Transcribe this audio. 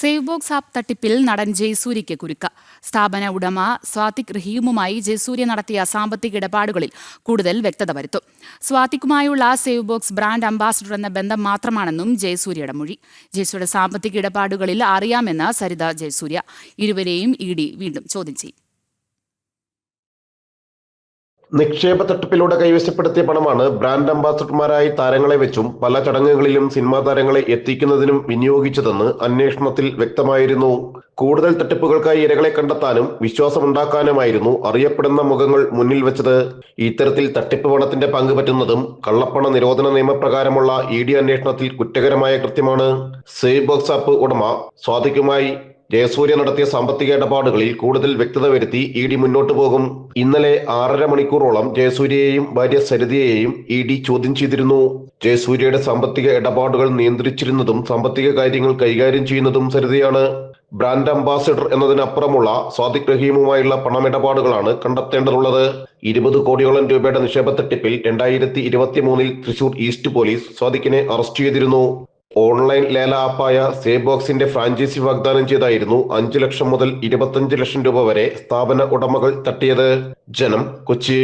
Save box app തട്ടിപ്പിൽ നടൻ ജയസൂര്യയ്ക്ക് കുരുക്ക. സ്ഥാപന ഉടമ സ്വാതിക് റഹീമുമായി ജയസൂര്യ നടത്തിയ സാമ്പത്തിക ഇടപാടുകളിൽ കൂടുതൽ വ്യക്തത വരുത്തും. സ്വാതിക്കുമായുള്ള സേവ് ബോക്സ് ബ്രാൻഡ് അംബാസഡർ എന്ന ബന്ധം മാത്രമാണെന്നും ജയസൂര്യയുടെ മൊഴി. ജയസൂര്യയുടെ സാമ്പത്തിക ഇടപാടുകളിൽ അറിയാമെന്ന് സരിത ജയസൂര്യ. ഇരുവരെയും ഇ ഡി വീണ്ടും ചോദ്യം ചെയ്യും. നിക്ഷേപ തട്ടിപ്പിലൂടെ കൈവശപ്പെടുത്തിയ പണമാണ് ബ്രാൻഡ് അംബാസഡർമാരായി താരങ്ങളെ വെച്ചും പല ചടങ്ങുകളിലും സിനിമാ താരങ്ങളെ എത്തിക്കുന്നതിനും വിനിയോഗിച്ചതെന്ന് അന്വേഷണത്തിൽ വ്യക്തമായിരുന്നു. കൂടുതൽ തട്ടിപ്പുകൾക്കായി ഇരകളെ കണ്ടെത്താനും വിശ്വാസമുണ്ടാക്കാനുമായിരുന്നു അറിയപ്പെടുന്ന മുഖങ്ങൾ മുന്നിൽ വെച്ചത്. ഇത്തരത്തിൽ തട്ടിപ്പ് പണത്തിന്റെ പങ്ക് പറ്റുന്നതും കള്ളപ്പണ നിരോധന നിയമപ്രകാരമുള്ള ഇ ഡി അന്വേഷണത്തിൽ കുറ്റകരമായ കൃത്യമാണ്. സേവ് ബോക്സ് ആപ്പ് ഉടമ സ്വാതിക്കുമായി ജയസൂര്യ നടത്തിയ സാമ്പത്തിക ഇടപാടുകളിൽ കൂടുതൽ വ്യക്തത വരുത്തി ഇ ഡി മുന്നോട്ടു പോകും. ഇന്നലെ ആറര മണിക്കൂറോളം ജയസൂര്യയെയും ഭാര്യ സരിതയെയും ഇ ഡി ചോദ്യം ചെയ്തിരുന്നു. ജയസൂര്യയുടെ സാമ്പത്തിക ഇടപാടുകൾ നിയന്ത്രിച്ചിരുന്നതും സാമ്പത്തിക കാര്യങ്ങൾ കൈകാര്യം ചെയ്യുന്നതും സരിതയാണ്. Brand ambassador എന്നതിനപ്പുറമുള്ള Sadiq റഹീമുമായുള്ള പണമിടപാടുകളാണ് കണ്ടെത്തേണ്ടതുള്ളത്. ഇരുപത് കോടിയോളം രൂപയുടെ നിക്ഷേപ തട്ടിപ്പിൽ രണ്ടായിരത്തി ഇരുപത്തി മൂന്നിൽ തൃശൂർ ഈസ്റ്റ് പോലീസ് സ്വാദിഖിനെ അറസ്റ്റ് ചെയ്തിരുന്നു. ഓൺലൈൻ ലേല ആപ്പായ സേവ് ബോക്സിന്റെ ഫ്രാഞ്ചൈസി വാഗ്ദാനം ചെയ്തായിരുന്നു അഞ്ചു ലക്ഷം മുതൽ ഇരുപത്തഞ്ച് ലക്ഷം രൂപ വരെ സ്ഥാപന ഉടമകൾ തട്ടിയത്. ജനം കൊച്ചി.